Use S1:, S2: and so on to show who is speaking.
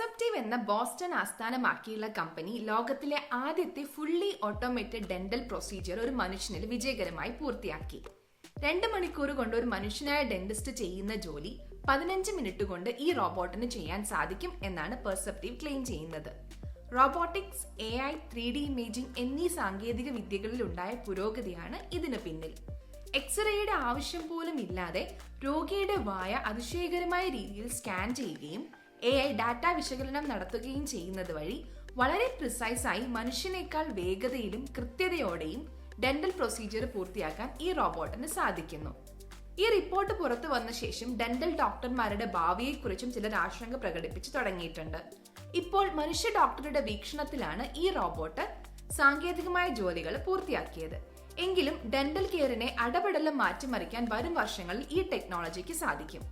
S1: Perceptive എന്ന Boston ആസ്ഥാനമാക്കിയുള്ള company ലോകത്തിലെ ആദ്യത്തെ ഫുള്ളി ഓട്ടോമേറ്റഡ് ഡെന്റൽ പ്രൊസീജിയർ ഒരു മനുഷ്യനിൽ വിജയകരമായി പൂർത്തിയാക്കി. രണ്ട് മണിക്കൂർ കൊണ്ട് ഒരു മനുഷ്യനായ ഡെന്റിസ്റ്റ് ചെയ്യുന്ന ജോലി പതിനഞ്ച് മിനിറ്റ് കൊണ്ട് ഈ റോബോട്ടിന് ചെയ്യാൻ സാധിക്കും എന്നാണ് പെർസെപ്റ്റീവ് ക്ലെയിം ചെയ്യുന്നത്. Robotics A I three D imaging എന്നീ സാങ്കേതിക വിദ്യകളിലുണ്ടായ പുരോഗതിയാണ് ഇതിന് പിന്നിൽ. എക്സ്റേയുടെ ആവശ്യം പോലും ഇല്ലാതെ രോഗിയുടെ വായ അതിശയകരമായ രീതിയിൽ സ്കാൻ ചെയ്യുകയും എ ഐ ഡാറ്റ വിശകലനം നടത്തുകയും ചെയ്യുന്നത് വഴി വളരെ പ്രിസൈസ് ആയി മനുഷ്യനേക്കാൾ വേഗതയിലും കൃത്യതയോടെയും ഡെന്റൽ പ്രൊസീജിയർ പൂർത്തിയാക്കാൻ ഈ റോബോട്ടിന് സാധിക്കുന്നു. ഈ റിപ്പോർട്ട് പുറത്തു വന്ന ശേഷം ഡെന്റൽ ഡോക്ടർമാരുടെ ഭാവിയെക്കുറിച്ചും ചിലർ ആശങ്ക പ്രകടിപ്പിച്ചു തുടങ്ങിയിട്ടുണ്ട്. ഇപ്പോൾ മനുഷ്യ ഡോക്ടറുടെ വീക്ഷണത്തിലാണ് ഈ റോബോട്ട് സാങ്കേതികമായ ജോലികൾ പൂർത്തിയാക്കിയത്. എങ്കിലും ഡെന്റൽ കെയറിനെ അടപടലം മാറ്റിമറിക്കാൻ വരും വർഷങ്ങളിൽ ഈ ടെക്നോളജിക്ക് സാധിക്കും.